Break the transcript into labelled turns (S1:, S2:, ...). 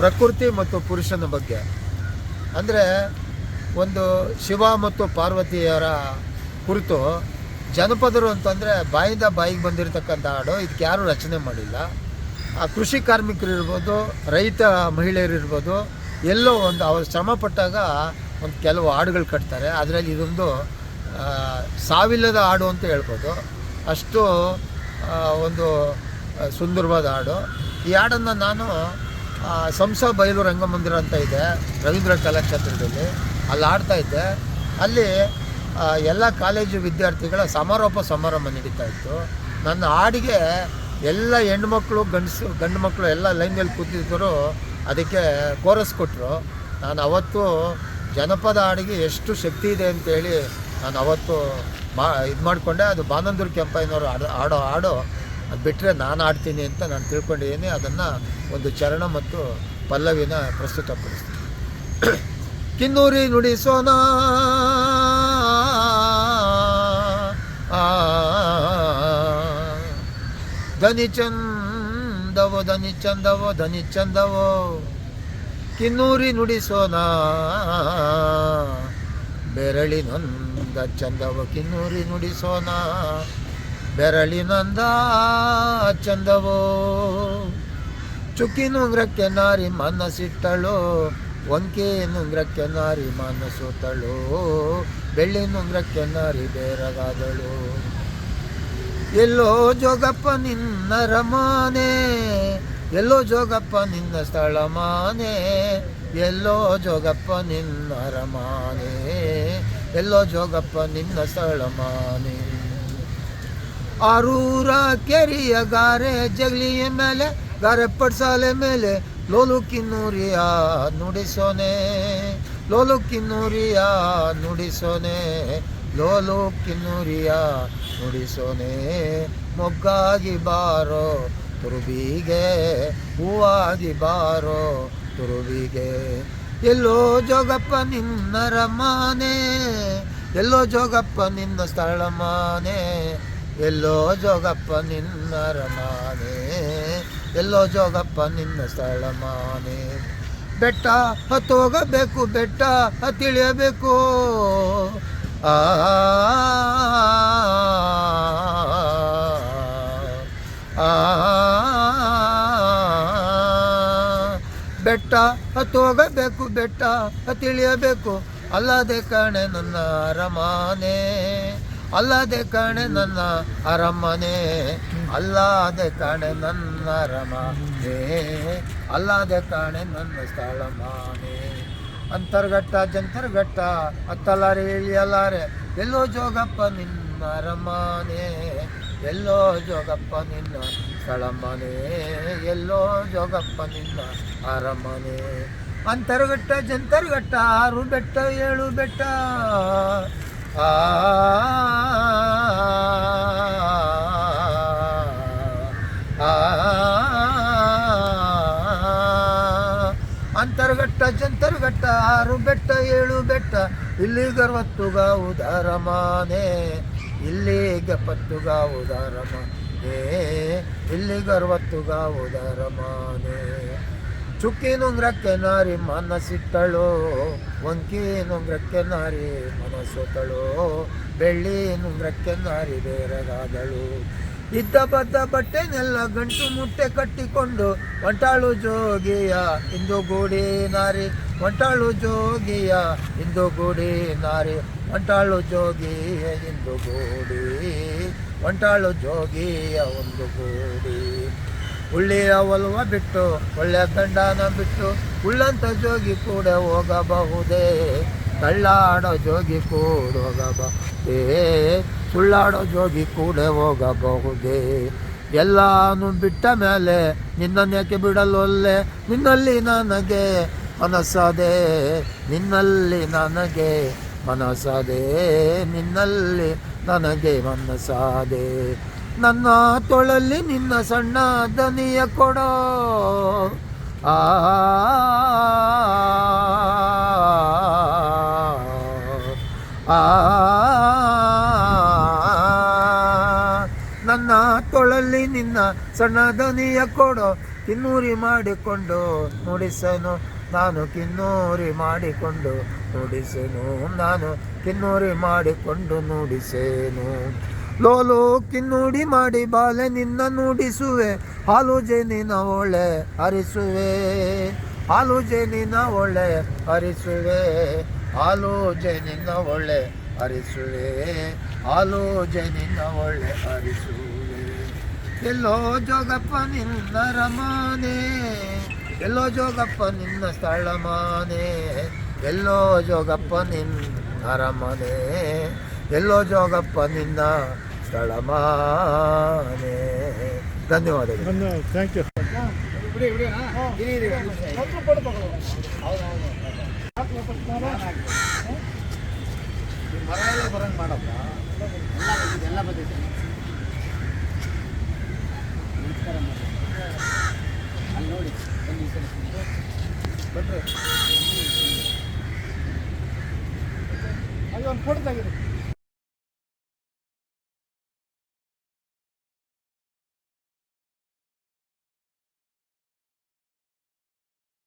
S1: ಪ್ರಕೃತಿ ಮತ್ತು ಪುರುಷನ ಬಗ್ಗೆ. ಅಂದರೆ ಒಂದು ಶಿವ ಮತ್ತು ಪಾರ್ವತಿಯರ ಕುರಿತು ಜನಪದರು ಅಂತಂದರೆ ಬಾಯಿಂದ ಬಾಯಿಗೆ ಬಂದಿರತಕ್ಕಂಥ ಹಾಡು, ಇದಕ್ಕೆ ಯಾರೂ ರಚನೆ ಮಾಡಿಲ್ಲ. ಆ ಕೃಷಿ ಕಾರ್ಮಿಕರು ಇರ್ಬೋದು, ರೈತ ಮಹಿಳೆಯರು ಇರ್ಬೋದು, ಎಲ್ಲೋ ಒಂದು ಅವರು ಶ್ರಮ ಪಟ್ಟಾಗ ಒಂದು ಕೆಲವು ಹಾಡುಗಳು ಕಟ್ತಾರೆ. ಅದರಲ್ಲಿ ಇದೊಂದು ಸಾವಿಲ್ಲದ ಹಾಡು ಅಂತ ಹೇಳ್ಬೋದು. ಅಷ್ಟು ಒಂದು ಸುಂದರವಾದ ಹಾಡು. ಈ ಹಾಡನ್ನು ನಾನು ಸಂಸ ಬಯಲು ರಂಗಮಂದಿರ ಅಂತ ಇದೆ, ರವೀಂದ್ರ ಕಲಾಕ್ಷೇತ್ರದಲ್ಲಿ. ಅಲ್ಲಿ ಆಡ್ತಾ ಇದ್ದೆ. ಅಲ್ಲಿ ಎಲ್ಲ ಕಾಲೇಜು ವಿದ್ಯಾರ್ಥಿಗಳ ಸಮಾರೋಪ ಸಮಾರಂಭ ನಡೀತಾ ಇತ್ತು. ನನ್ನ ಹಾಡಿಗೆ ಎಲ್ಲ ಹೆಣ್ಮಕ್ಳು, ಗಂಡಸು, ಗಂಡು ಮಕ್ಕಳು ಎಲ್ಲ ಲೈನಲ್ಲಿ ಕೂತಿದ್ದರು. ಅದಕ್ಕೆ ಕೋರಸ್ ಕೊಟ್ಟರು ನಾನು ಅವತ್ತು ಜನಪದ ಹಾಡಿಗೆ ಎಷ್ಟು ಶಕ್ತಿ ಇದೆ ಅಂತೇಳಿ ನಾನು ಅವತ್ತು ಮಾ ಇದು ಮಾಡಿಕೊಂಡೆ ಅದು ಬಾನಂದೂರು ಕೆಂಪಯ್ಯನವರು ಆಡೋ ಆಡೋ ಹಾಡು. ಅದು ಬಿಟ್ಟರೆ ನಾನು ಆಡ್ತೀನಿ ಅಂತ ನಾನು ತಿಳ್ಕೊಂಡಿದ್ದೀನಿ ಅದನ್ನು ಒಂದು ಚರಣ ಮತ್ತು ಪಲ್ಲವಿನ ಪ್ರಸ್ತುತಪಡಿಸ್ತೀನಿ ಕಿನ್ನೂರಿ ನುಡಿಸೋಣ ಧನಿ ಚಂದವೋ ಧನಿ ಚಂದವೋ ಧನಿ ಚಂದವೋ ಕಿನ್ನೂರಿ ನುಡಿಸೋಣ ಬೆರಳಿನೊಂದ ಚಂದವೋ ಕಿನ್ನೂರಿ ನುಡಿಸೋಣ ಬೆರಳಿನೊಂದ ಚಂದವೋ? ಚುಕ್ಕಿ ನುಂಗ್ರಕ್ಕೆ ನಾರಿ ಮನಸ್ಸಿಟ್ಟಳು? ಒಂಕೆ ನುಂಗ್ರಕ್ಕೆ ನಾರಿ ಮನಸ್ಸುತ್ತಳು? ಬೆಳ್ಳಿ ನುಂಗ್ರಕ್ಕೆ ನಾರಿ ಬೇರಗಾದಳು? ಎಲ್ಲೋ ಜೋಗಪ್ಪ ನಿನ್ನ ರಮಾನೆ, ಎಲ್ಲೋ ಜೋಗಪ್ಪ ನಿನ್ನ ಸ್ಥಳ ಮಾನೆ ಎಲ್ಲೋ ಜೋಗಪ್ಪ ನಿನ್ನ ರಮಾನೆ, ಎಲ್ಲೋ ಜೋಗಪ್ಪ ನಿನ್ನ ಸ್ಥಳ ಮಾನೆ ಆರೂರ ಕೆರಿಯ ಗಾರೆ, ಜಗಲಿಯ ಮೇಲೆ, ಗಾರೆ ಪಡ್ಸಾಲೆ ಮೇಲೆ, ಲೋಲು ಕಿನ್ನೂರಿಯ ನುಡಿಸೋನೆ, ಲೋಲು ಕಿನ್ನೂರಿಯ ನುಡಿಸೋನೆ, ಲೋಲು ಕಿನ್ನೂರಿಯ ನುಡಿಸೋನೆ. ಮೊಗ್ಗಾಗಿ ಬಾರೋ ತುರುಬಿಗೆ, ಹೂವಾಗಿ ಬಾರೋ ತುರುಬಿಗೆ. ಎಲ್ಲೋ ಜೋಗಪ್ಪ ನಿನ್ನ ರಮಾನೆ ಎಲ್ಲೋ ಜೋಗಪ್ಪ ನಿನ್ನ ಸ್ಥಳ ಮಾನೆ ಎಲ್ಲೋ ಜೋಗಪ್ಪ ನಿನ್ನ ರಮಾನೆ ಎಲ್ಲೋ ಜೋಗಪ್ಪ ನಿನ್ನ ಸ್ಥಳ ಮಾನೆ ಬೆಟ್ಟ ಹತ್ತೋಗಬೇಕು ಬೆಟ್ಟ ಹತ್ತಿಳಿಯಬೇಕು ಆ ಬೆಟ್ಟ ಹತ್ತೋಗಬೇಕು ಬೆಟ್ಟ ಹತ್ತಿಳಿಯಬೇಕು ಅಲ್ಲದೆ ಕಣೆ ನನ್ನ ಅರಮಾನೆ ಅಲ್ಲದೆ ಕಾಣೆ ನನ್ನ ಅರಮನೆ, ಅಲ್ಲದೆ ಕಾಣೆ ನನ್ನ ಅರಮನೆ, ಅಲ್ಲದೆ ಕಾಣೆ ನನ್ನ ಸ್ಥಳ ಮಾನೆ ಅಂತರ್ಘಟ್ಟ, ಜಂತರ್ಘಟ್ಟ ಹತ್ತಲಾರೆ ಇಳಿಯಲಾರೆ, ಎಲ್ಲೋ ಜೋಗಪ್ಪ ನಿನ್ನ ಅರಮನೆ, ಎಲ್ಲೋ ಜೋಗಪ್ಪ ನಿನ್ನ ಸ್ಥಳ ಮನೆ ಎಲ್ಲೋ ಜೋಗಪ್ಪ ನಿನ್ನ ಅರಮನೆ. ಅಂತರ್ಘಟ್ಟ, ಜಂತರ್ಘಟ್ಟ, ಆರು ಬೆಟ್ಟ, ಏಳು ಬೆಟ್ಟ ಅಂತರ್ಘಟ್ಟ ಜಂತರ್ಘಟ್ಟ ಆರು ಬೆಟ್ಟ ಏಳು ಬೆಟ್ಟ ಇಲ್ಲಿಗರ್ವತ್ತುಗ ಉದಾರ ಮಾನೆ ಇಲ್ಲಿ ಪತ್ತುಗ ಉದಾರ ಮಾನೆ ಇಲ್ಲಿಗರ್ವತ್ತುಗ ಉದಾರ ಮಾನೆ ಚುಕ್ಕಿ ನುಂಗ್ರಕ್ಕೆ ನಾರಿ ಮನಸ್ಸಿಟ್ಟಳು ಒಂಕಿ ನುಂಗ್ರಕ್ಕೆ ನಾರಿ ಮನಸ್ಸುತ್ತಳು ಬೆಳ್ಳಿ ನುಂಗ್ರಕ್ಕೆ ನಾರಿ ಬೇರೆಗಾದಳು. ಇದ್ದ ಬದ್ದ ಬಟ್ಟೆನೆಲ್ಲ ಗಂಟು ಮುಟ್ಟೆ ಕಟ್ಟಿಕೊಂಡು, ಒಂಟಾಳು ಜೋಗಿಯ, ಇಂದು ಗೂಡಿ ನಾರಿ. ಒಂಟಾಳು ಜೋಗಿಯ, ಇಂದು ಗೂಡಿ ನಾರಿ. ಒಂಟಾಳು ಜೋಗಿಯ, ಇಂದು ಗೂಡಿ. ಒಂಟಾಳು ಜೋಗಿಯ, ಒಂದು ಗೂಡಿ. ಉಳ್ಳಿಯ ಒಲವ ಬಿಟ್ಟು, ಒಳ್ಳೆಯ ಗಂಡನ ಬಿಟ್ಟು, ಉಳ್ಳಂತ ಜೋಗಿ ಕೂಡ ಹೋಗಬಹುದೇ? ಕಳ್ಳಾಡೋ ಜೋಗಿ ಕೂಡ ಹೋಗಬಹುದೇ? ಸುಳ್ಳಾಡೋ ಜೋಗಿ ಕೂಡ ಹೋಗಬಹುದೇ? ಎಲ್ಲಾನು ಬಿಟ್ಟ ಮೇಲೆ ನಿನ್ನನ್ನೇಕೆ ಬಿಡಲೊಲ್ಲೆ ನಿನ್ನಲ್ಲಿ ನನಗೆ ಮನಸ್ಸದೆ, ನಿನ್ನಲ್ಲಿ ನನಗೆ ಮನಸ್ಸದೆ, ನಿನ್ನಲ್ಲಿ ನನಗೆ ಮನಸ್ಸಾದೆ. ನನ್ನ ತೊಳಲ್ಲಿ ನಿನ್ನ ಸಣ್ಣ ದನಿಯ ಕೊಡೋ ಆ ನನ್ನ ತೊಳಲ್ಲಿ ನಿನ್ನ ಸಣ್ಣ ದನಿಯ ಕೊಡೋ ಕಿನ್ನೂರಿ ಮಾಡಿಕೊಂಡು ನುಡಿಸನು ನಾನು ಕಿನ್ನೂರಿ ಮಾಡಿಕೊಂಡು ನುಡಿಸೆನು ನಾನು ಕಿನ್ನೂರಿ ಮಾಡಿಕೊಂಡು ನುಡಿಸೇನು ಲೋಲು ನೋಡಿ ಮಾಡಿ ಬಾಲೆ ನಿನ್ನ ನುಡಿಸುವೆ. ಹಾಲು ಜೇನಿನ ಒಳ್ಳೆ ಹರಿಸುವೆ. ಹಾಲು ಜೇನಿನ ಒಳ್ಳೆ ಹರಿಸುವೆ. ಹಾಲು ಜೇನಿನ ಒಳ್ಳೆ ಹರಿಸುವೆ. ಹಾಲು ಜೇನಿನ ಒಳ್ಳೆ ಹರಿಸುವೆ. ಎಲ್ಲೋ ಜೋಗಪ್ಪ ನಿನ್ನ ರಮಾನೆ. ಎಲ್ಲೋ ಜೋಗಪ್ಪ ನಿನ್ನ ಸ್ಥಳಮಾನೆ. ಎಲ್ಲೋ ಜೋಗಪ್ಪ ನಿನ್ನ ಅರಮನೆ ಎಲ್ಲೋ ಜೋಗಪ್ಪ ನಿನ್ನ ಸ್ಥಳಮಾನೆ. ಧನ್ಯವಾದಗಳು.
S2: ಧನ್ಯವಾದ ಥ್ಯಾಂಕ್ ಯು
S3: ಅಲ್ಲಿ ನೋಡಿ ಒಂದು ಫೋಟೋ ತೆಗೀರಿ